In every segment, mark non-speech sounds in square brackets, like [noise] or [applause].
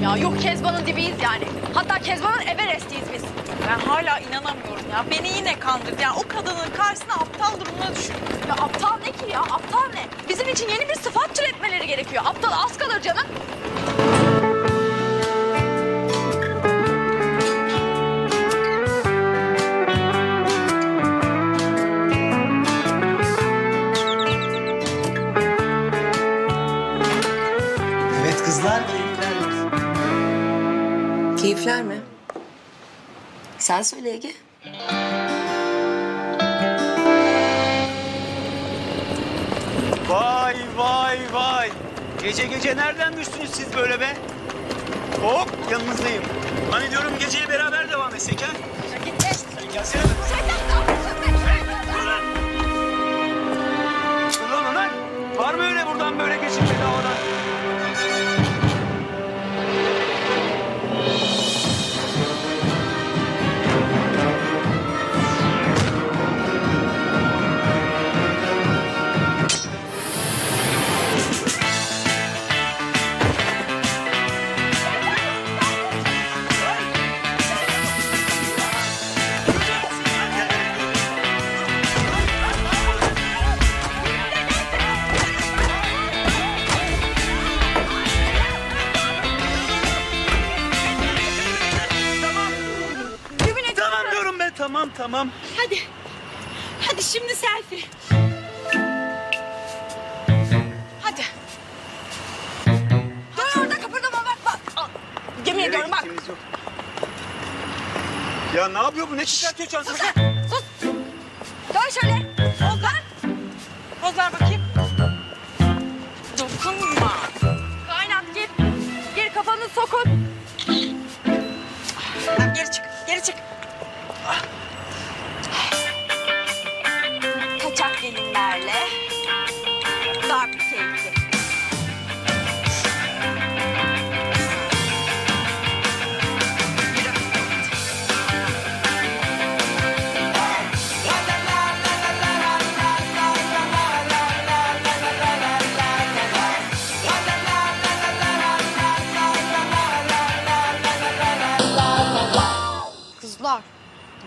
inanamıyorum ya. Yok Kezban'ın dibiyiz yani. Hatta Kezban'ın Everest'iyiz biz. Ben hala inanamıyorum ya. Beni yine kandırdı. Yani o kadının karşısına aptal durumuna düşürdü. Ya aptal ne ki ya? Aptal ne? Bizim için yeni bir sıfat türetmeleri gerekiyor. Aptal az kalır canım. Keyifler mi? Sen söyle Ege. Vay vay vay. Gece gece nereden düştünüz siz böyle be? Hop yanınızdayım. Hani diyorum geceye beraber devam etsek ha? Sen gelsene. Dur lan. Dur lan Ömer. Var mı öyle buradan böyle geçip bedavadan? Tamam. Hadi. Hadi şimdi selfie. Hadi. Dur orada kıpırdama bak bak. Al. Yemin Nereye ediyorum bak. yok. Ya ne yapıyor bu? Ne çıkartıyor çantasını?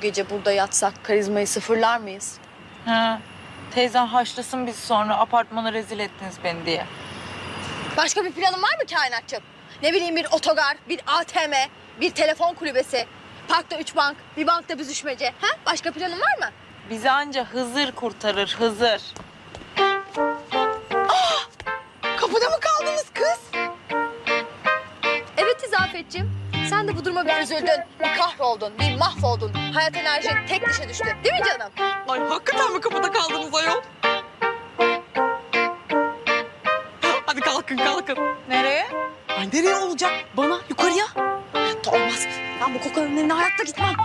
Gece burada yatsak karizmayı sıfırlar mıyız? Ha. Teyzen haşlasın bizi sonra apartmana rezil ettiniz beni diye. Başka bir planın var mı kainatçım? Ne bileyim bir otogar, bir ATM, bir telefon kulübesi, parkta üç bank, bir bankta büzüşmece. Ha? Başka planın var mı? Bizi anca Hızır kurtarır Hızır. Kapıda mı kaldınız kız? Evet İzafetciğim. Sen de bu duruma bir üzüldün, bir kahroldun, bir mahvoldun. Hayat enerjin tek dişe düştü. Değil mi canım? Ay hakikaten mi kapıda kaldınız ayol? Hadi kalkın kalkın. Nereye? Ay nereye olacak? Bana yukarıya. Hayatta olmaz. Ben bu kokanın evine hayatta gitmem.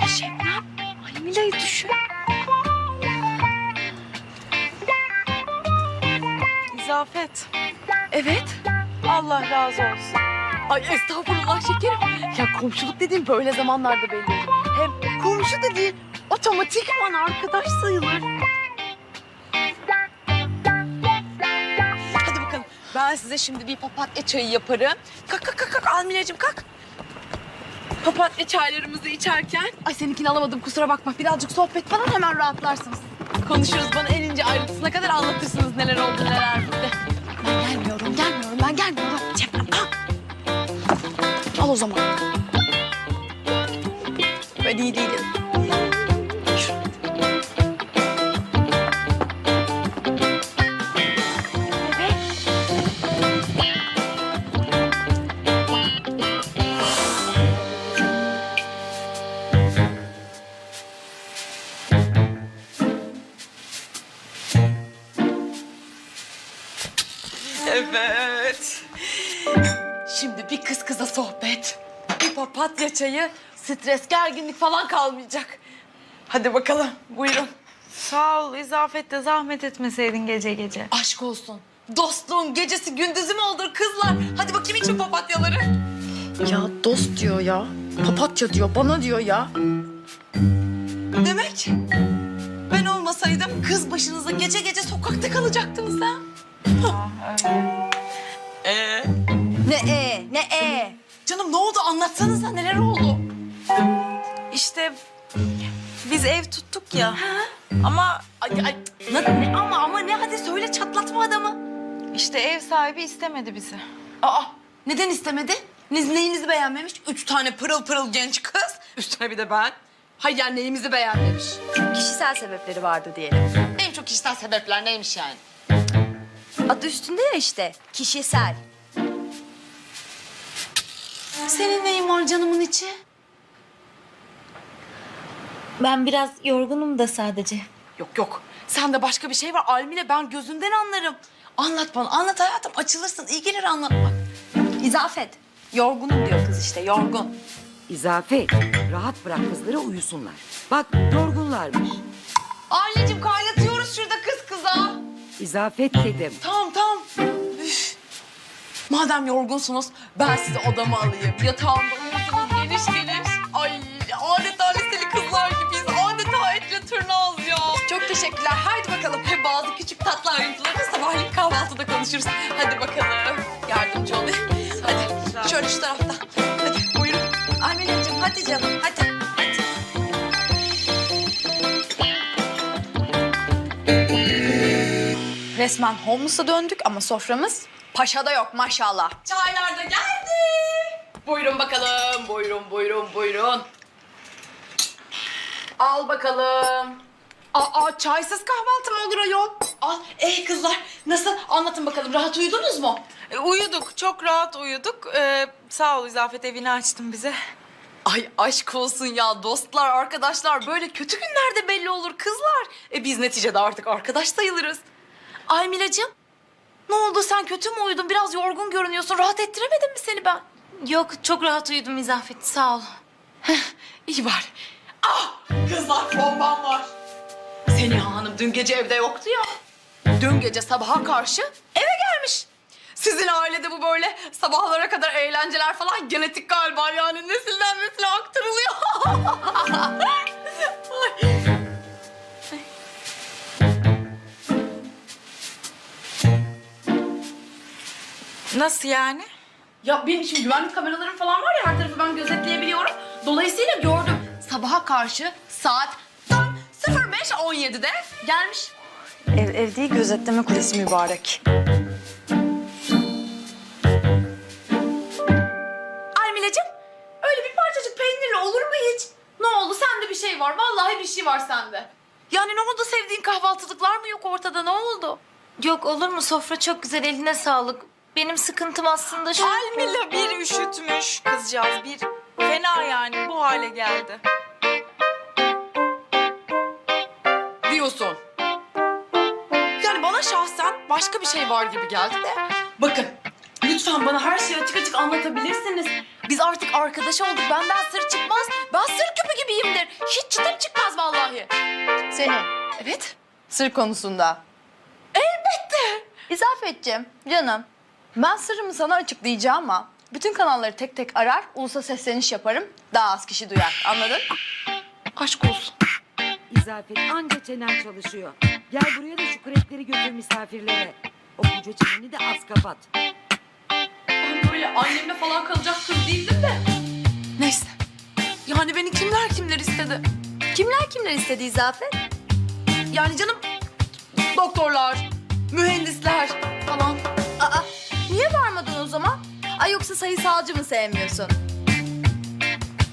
Ya Şebnem, ay Mila'yı düşün. İzafet. Evet. Allah razı olsun. Ay estağfurullah şekerim. Ya komşuluk dediğim böyle zamanlarda belli. Hem komşu dediğin otomatikman arkadaş sayılır. Hadi bakalım. Ben size şimdi bir papatya çayı yaparım. Kalk kalk kalk, kalk. Almileciğim kalk. Papatya çaylarımızı içerken... Ay seninkini alamadım kusura bakma. Birazcık sohbet falan hemen rahatlarsınız. Konuşuruz bana en ince ayrıntısına kadar anlatırsınız neler oldu neler bitti. Ben gelmiyorum, gelmiyorum, ben gelmiyorum. O zaman. Ben iyi değilim. Evet. Şimdi bir kız kıza sohbet, papatya çayı, stres, gerginlik falan kalmayacak. Hadi bakalım, buyurun. Sağ ol İzafet de zahmet etmeseydin gece gece. Aşk olsun. Dostluğun gecesi gündüzü mü olur kızlar? Hadi bakayım için papatyaları. Ya dost diyor ya. Papatya diyor, bana diyor ya. Demek ben olmasaydım kız başınıza gece gece sokakta kalacaktınız ha? Ha, öyle. Ee? Ne e, ne e. canım ne oldu anlatsanıza neler oldu? İşte biz ev tuttuk ya. Ama Ay, ay, ne, ne ama ama ne hadi söyle çatlatma adamı. işte ev sahibi istemedi bizi. Aa neden istemedi? Ne, neyinizi beğenmemiş? Üç tane pırıl pırıl genç kız. Üstüne bir de ben. Hayır yani neyimizi beğenmemiş? Kişisel sebepleri vardı diyelim. En çok kişisel sebepler neymiş yani? Adı üstünde ya işte. Kişisel. Senin neyin var canımın içi? Ben biraz yorgunum da sadece. Yok yok. Sende başka bir şey var. Almile ben gözünden anlarım. Anlat bana. Anlat hayatım. Açılırsın. İyi gelir anlatmak. İzafet. Yorgunum diyor kız işte yorgun. İzafet, rahat bırak kızları uyusunlar. Bak yorgunlarmış. Anneciğim kaynatıyoruz şurada kız kıza. İzafet dedim. Tamam tamam. Madem yorgunsunuz ben sizi odama alayım. Yatağımda uyursunuz geniş geniş. Ay adeta liseli kızlar gibiyiz. Adeta etle tırnağız ya. Çok teşekkürler. Haydi bakalım. Hep bazı küçük tatlı ayrıntıları sabahleyin kahvaltıda konuşuruz. Hadi bakalım. Yardımcı olayım. Hadi şöyle şu taraftan. Hadi buyurun. Amineciğim hadi canım. Hadi. Resmen homeless'a döndük ama soframız paşada yok maşallah. Çaylar da geldi. Buyurun bakalım. Buyurun, buyurun, buyurun. Al bakalım. Aa, çaysız kahvaltı mı olur ayol? Al. Ey kızlar, nasıl? Anlatın bakalım. Rahat uyudunuz mu? E, uyuduk, çok rahat uyuduk. Ee, sağ ol İzafet evini açtın bize. Ay aşk olsun ya dostlar, arkadaşlar. Böyle kötü günlerde belli olur kızlar. E biz neticede artık arkadaş sayılırız. Ay Milacığım, ne oldu? Sen kötü mü uyudun? Biraz yorgun görünüyorsun. Rahat ettiremedim mi seni ben? Yok çok rahat uyudum İzafet sağ ol. İyi var. Ah! Kızlar bombam var. Seniha Hanım dün gece evde yoktu ya. Dün gece sabaha karşı eve gelmiş. Sizin ailede bu böyle sabahlara kadar eğlenceler falan genetik galiba yani nesilden nesile aktarılıyor. [laughs] Nasıl yani? Ya benim şimdi güvenlik kameralarım falan var ya her tarafı ben gözetleyebiliyorum. Dolayısıyla gördüm. Sabaha karşı saat tam 05.17'de gelmiş. Ev, ev değil gözetleme kulesi mübarek. Almileciğim öyle bir parçacık peynirle olur mu hiç? Ne oldu sende bir şey var vallahi bir şey var sende. Yani ne oldu sevdiğin kahvaltılıklar mı yok ortada ne oldu? Yok olur mu sofra çok güzel eline sağlık. Benim sıkıntım aslında şu. Almila bir üşütmüş kızcağız. Bir fena yani bu hale geldi. Diyorsun. Yani bana şahsen başka bir şey var gibi geldi de. Bakın lütfen bana her şeyi açık açık anlatabilirsiniz. Biz artık arkadaş olduk. Benden sır çıkmaz. Ben sır küpü gibiyimdir. Hiç çıtım çıkmaz vallahi. Senin Evet. sır konusunda. Elbette. İzafetciğim canım ben sırrımı sana açıklayacağım ama bütün kanalları tek tek arar, ulusa sesleniş yaparım. Daha az kişi duyar. Anladın? Aşk olsun. İzafet anca çenen çalışıyor. Gel buraya da şu krepleri götür misafirlere. O koca çeneni de az kapat. Ben böyle annemle falan kalacak kız değildim de. Neyse. Yani beni kimler kimler istedi. Kimler kimler istedi İzafet? Yani canım doktorlar, mühendisler falan. Aa, niye varmadın o zaman? Ay yoksa sayısalcı mı sevmiyorsun?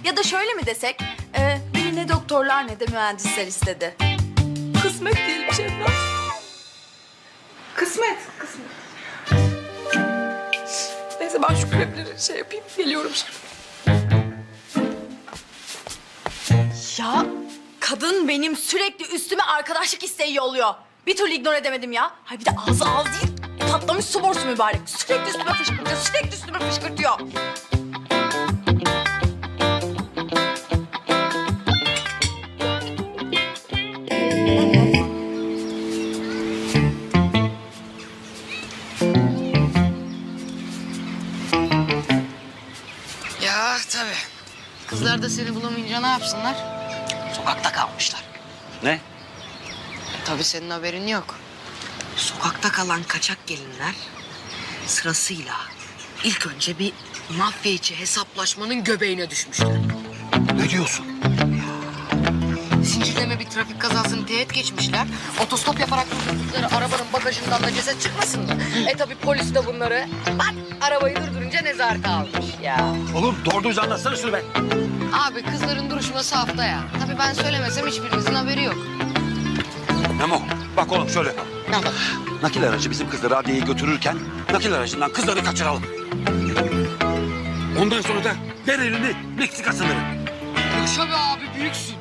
Ya da şöyle mi desek, e, beni ne doktorlar ne de mühendisler istedi. Kısmet diyelim Şebnem. Kısmet, kısmet. Neyse ben şu krepleri şey yapayım, geliyorum şimdi. Ya kadın benim sürekli üstüme arkadaşlık isteği yolluyor. Bir türlü ignore edemedim ya. Hay bir de ağzı ağız değil. Patlamış su borusu mübarek. Sürekli üstüme fışkırtıyor, sürekli üstüme fışkırtıyor. Ya tabii. Kızlar da seni bulamayınca ne yapsınlar? Sokakta kalmışlar. Ne? Tabii senin haberin yok. Sokakta kalan kaçak gelinler sırasıyla ilk önce bir Mafya içi hesaplaşmanın göbeğine düşmüşler. Ne diyorsun? Zincirleme bir trafik kazasını teğet geçmişler. Otostop yaparak durdurdukları arabanın bagajından da ceset çıkmasın mı? E tabi polis de bunları bak arabayı durdurunca nezarete almış ya. Oğlum doğru düz anlatsana şunu be. Abi kızların duruşması hafta ya. Tabii ben söylemesem hiçbirinizin haberi yok. Memo bak oğlum şöyle yapalım. Ne yapalım? Nakil aracı bizim kızları adliyeye götürürken nakil aracından kızları kaçıralım. Ondan sonra da ver elini Meksika sınırı. Yaşa be abi büyüksün.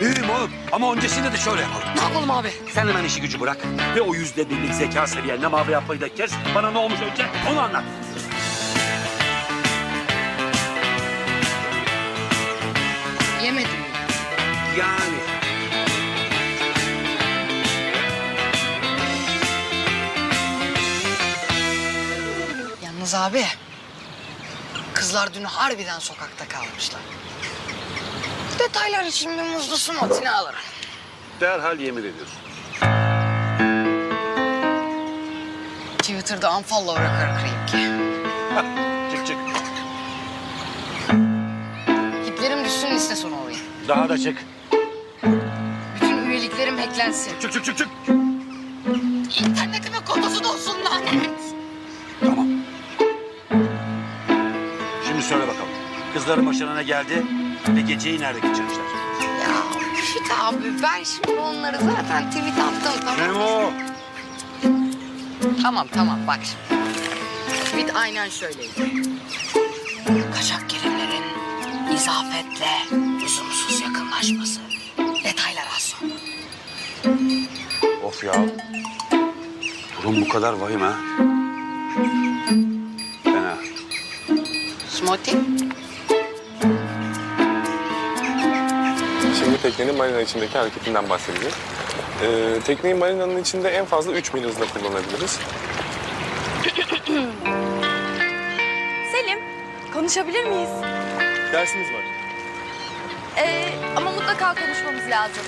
Büyüğüm oğlum ama öncesinde de şöyle yapalım. Ne yapalım abi? Sen hemen işi gücü bırak ve o yüzde birlik zeka seviyenle mavi yapmayı da kes. Bana ne olmuş önce onu anlat. Yemedim mi? Yalnız abi. Kızlar dün harbiden sokakta kalmışlar. Detaylar için bir muzlu smoothie'ni alırım. Derhal yemin ediyorsun. Twitter'da unfollow bırakır ki. Çık çık. Hiplerim düşsün liste sonu olayım. Daha da çık. Bütün üyeliklerim hacklensin. Çık çık çık çık. İnternetime kodusu da olsun lan. Kızların başına ne geldi ve geceyi nerede geçirmişler? Ya Fit abi ben şimdi onları zaten tweet attım tamam. Memo. Tamam tamam bak şimdi. Tweet aynen şöyleydi. Kaçak gelinlerin izafetle lüzumsuz yakınlaşması. Detaylar az sonra. Of ya. Durum bu kadar vahim ha. Fena. Smoothie? Teknenin marina içindeki hareketinden bahsedeceğim. Ee, tekneyi marinanın içinde en fazla 3000 hızla kullanabiliriz. [clears throat] Selim, konuşabilir miyiz? Dersimiz var. Ee, ama mutlaka konuşmamız lazım.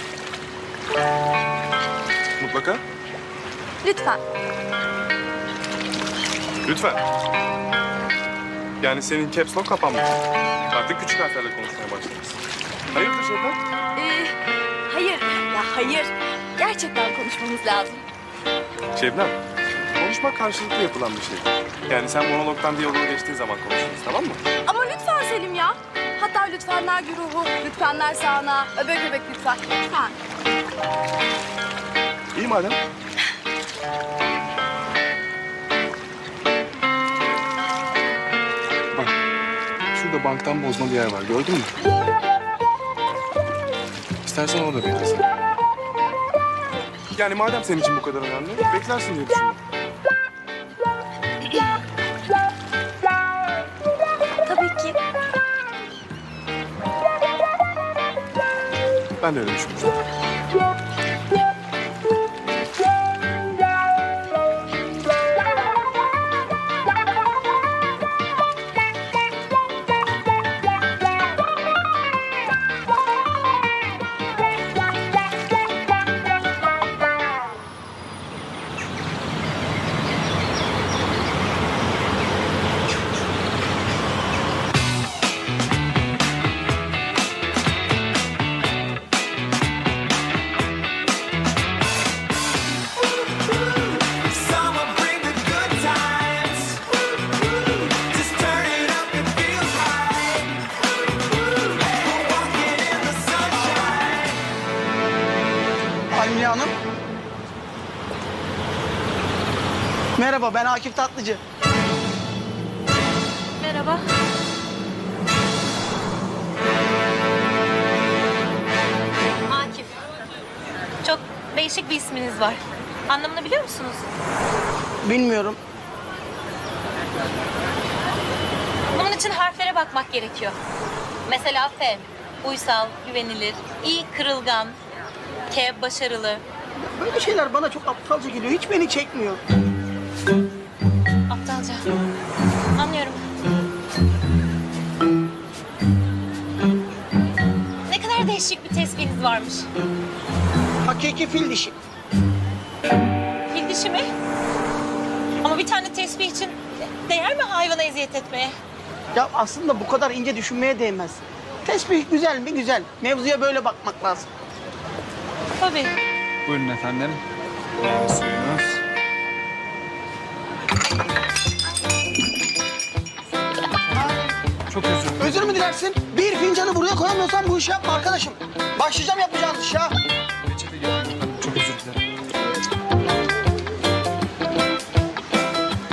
Mutlaka. Lütfen. Lütfen. Yani senin caps lock kapanmış. Artık küçük harflerle konuşmaya başlamışsın. Hayırdır Şebnem? Hayır. Gerçekten konuşmamız lazım. Şebnem, konuşmak karşılıklı yapılan bir şey. Yani sen monologdan diyaloğa geçtiğin zaman konuşuruz tamam mı? Ama lütfen Selim ya. Hatta lütfenler güruhu, lütfenler sağına, öbek öbek lütfen. Lütfen. İyi madem. Bak, şurada banktan bozma bir yer var gördün mü? İstersen orada beklesin. Yani madem senin için bu kadar önemli, beklersin diye düşündüm. Tabii ki. Ben de öyle düşünmüştüm. Merhaba ben Akif Tatlıcı. Merhaba. Akif. Çok değişik bir isminiz var. Anlamını biliyor musunuz? Bilmiyorum. Bunun için harflere bakmak gerekiyor. Mesela F, uysal, güvenilir, İ, kırılgan, K, başarılı. Böyle şeyler bana çok aptalca geliyor. Hiç beni çekmiyor. Aptalca. Anlıyorum. Ne kadar değişik bir tespihiniz varmış. Hakiki fil dişi. Fil dişi mi? Ama bir tane tesbih için Değer mi hayvana eziyet etmeye? Ya aslında bu kadar ince düşünmeye değmez. Tesbih güzel mi? Güzel. Mevzuya böyle bakmak lazım. Tabii. Buyurun efendim. Beğenmişsiniz. Çok özür dilerim. Özür mü dilersin? Bir fincanı buraya koyamıyorsan bu işi yapma arkadaşım. Başlayacağım yapacağınız işe. ha. Reçete getirdim. Çok özür dilerim.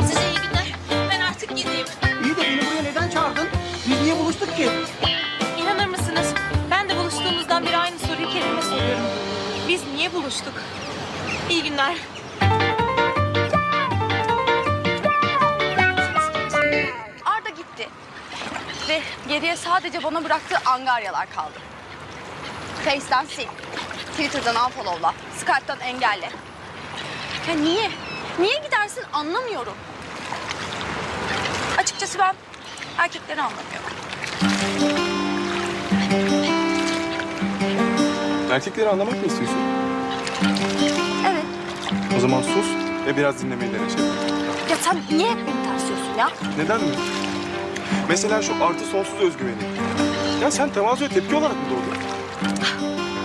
Size iyi günler. Ben artık gideyim. İyi de beni buraya neden çağırdın? Biz niye buluştuk ki? İnanır mısınız? Ben de buluştuğumuzdan beri aynı soruyu kendime soruyorum. Biz niye buluştuk? İyi günler. Geriye sadece bana bıraktığı angaryalar kaldı. Face'ten sil. Twitter'dan unfollowla. Skype'tan engelle. Ya niye? Niye gidersin anlamıyorum. Açıkçası ben erkekleri anlamıyorum. Erkekleri anlamak mı istiyorsun? Evet. O zaman sus ve biraz dinlemeyi dene Şebnem. Ya sen niye hep beni tersliyorsun ya? Neden mi? Mesela şu artı sonsuz özgüveni. Ya sen tevazuya tepki olarak mı doğdun?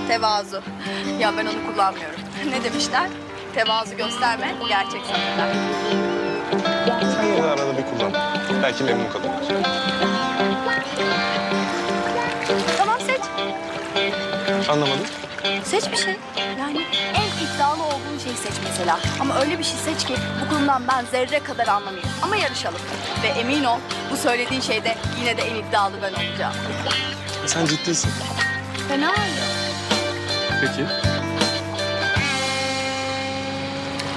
Tevazu. Ya ben onu kullanmıyorum. Ne demişler? Tevazu gösterme, gerçek sanırlar. Sen yine de arada bir kullan. Belki memnun kalırlar. Tamam seç. Anlamadım. Seç bir şey. Seç mesela. Ama öyle bir şey seç ki bu konudan ben zerre kadar anlamayayım. Ama yarışalım. Ve emin ol bu söylediğin şeyde yine de en iddialı ben olacağım. Sen ciddisin. Fena mı? Peki.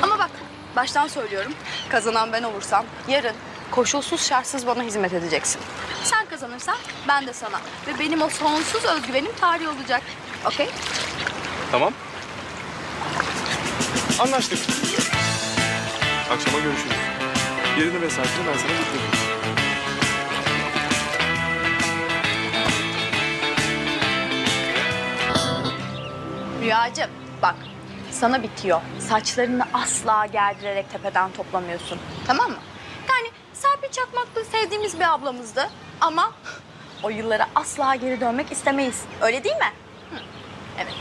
Ama bak baştan söylüyorum. Kazanan ben olursam yarın koşulsuz şartsız bana hizmet edeceksin. Sen kazanırsan ben de sana. Ve benim o sonsuz özgüvenim tarih olacak. Okey? Tamam. Anlaştık. Akşama görüşürüz. Yerini ve saatini ben sana getiririm. Rüyacığım bak sana bitiyor. Saçlarını asla gerdirerek tepeden toplamıyorsun. Tamam mı? Yani Serpil Çakmaklı sevdiğimiz bir ablamızdı. Ama o yıllara asla geri dönmek istemeyiz. Öyle değil mi? Hı, Evet.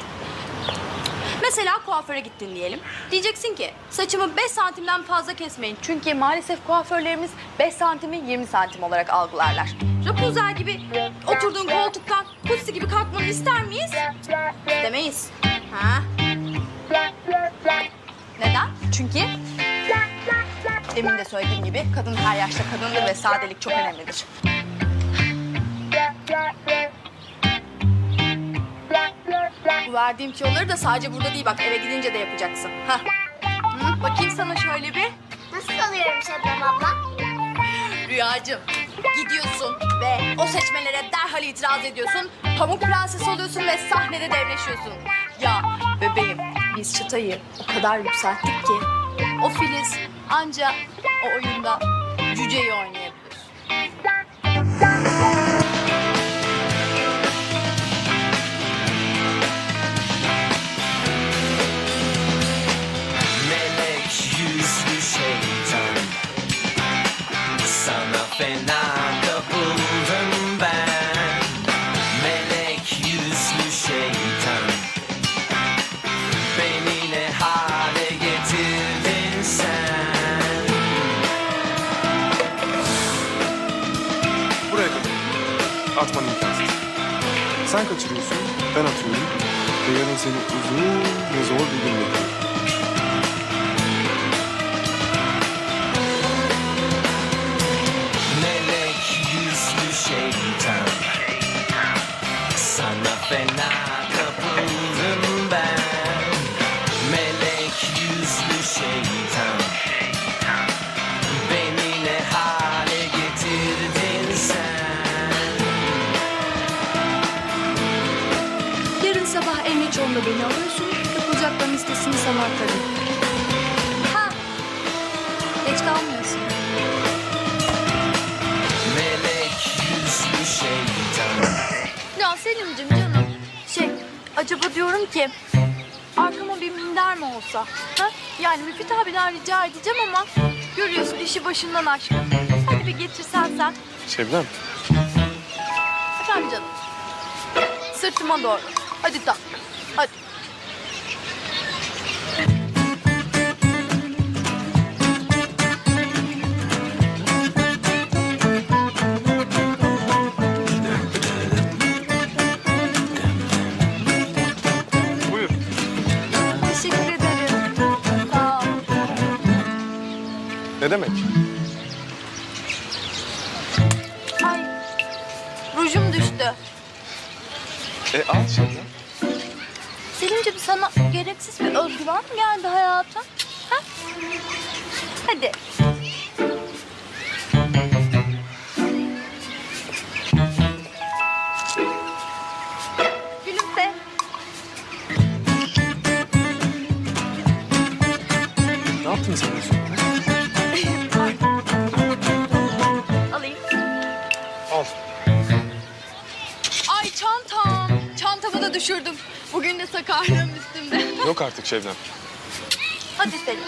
Mesela kuaföre gittin diyelim. Diyeceksin ki saçımı 5 santimden fazla kesmeyin. Çünkü maalesef kuaförlerimiz 5 santimi 20 santim olarak algılarlar. Rapunzel gibi oturduğun koltuktan kutsi gibi kalkmanı ister miyiz? Demeyiz. Ha? Neden? Çünkü demin de söylediğim gibi kadın her yaşta kadındır ve sadelik çok önemlidir. Bu verdiğim tüyoları da sadece burada değil bak eve gidince de yapacaksın. Hah. Hı, bakayım sana şöyle bir. Nasıl alıyorum Şebnem abla? Rüyacığım gidiyorsun ve o seçmelere derhal itiraz ediyorsun. Pamuk prenses oluyorsun ve sahnede devleşiyorsun. Ya bebeğim biz çıtayı o kadar yükselttik ki o Filiz anca o oyunda cüceyi oynayabilir. Atman imkansız. Sen kaçırıyorsun, ben atıyorum. Ve yarın seni uzun ve zor bir gün bekliyor. Listesini sana atarım. Ha. Geç kalmıyorsun. Melek yüzlü şeytan Ya Selim'cim canım. Şey acaba diyorum ki arkama bir minder mi olsa? Ha? Yani Müfit abiden rica edeceğim ama görüyorsun işi başından aşkın. Hadi bir getirsen sen. Şebnem. Efendim canım. Sırtıma doğru. Hadi tak. Ne yaptın sen? Alayım. Al. Ay çantam. Çantamı da düşürdüm. Bugün de sakarlığım üstümde. [laughs] Yok artık Şebnem. Hadi Selim.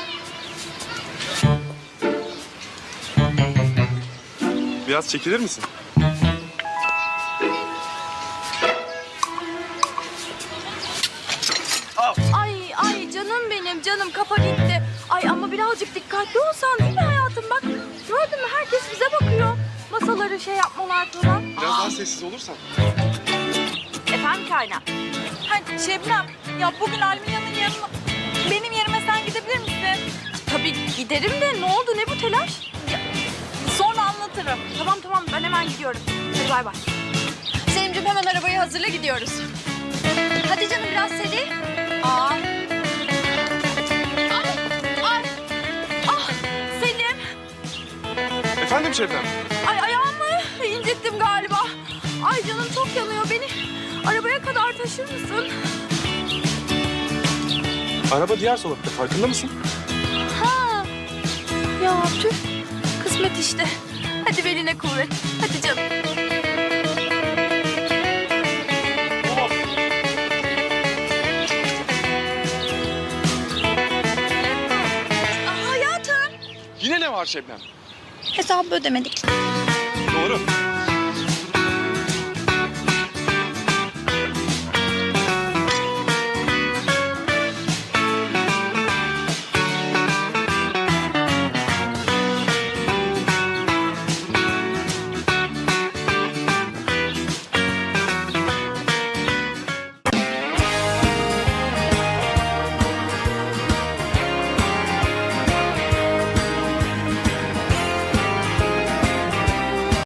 Biraz çekilir misin? Olsan değil mi hayatım? Bak gördün mü herkes bize bakıyor. Masaları şey yapmalar falan. Biraz daha sessiz olursan. Efendim Kayna. Hadi Şebnem ya bugün Alminya'nın yanına benim yerime sen gidebilir misin? Tabii giderim de ne oldu ne bu telaş? Sonra anlatırım. Tamam tamam ben hemen gidiyorum. Hadi bay bay. Selim'cim hemen arabayı hazırla gidiyoruz. Hadi canım biraz seri. Aa. Efendim Şebnem. Ay ayağımı incittim galiba. Ay canım çok yanıyor beni. Arabaya kadar taşır mısın? Araba diğer sokakta farkında mısın? Ha. Ya tüh. Kısmet işte. Hadi beline kuvvet. Hadi canım. Aa, hayatım Yine ne var Şebnem? Hesabı ödemedik. Doğru.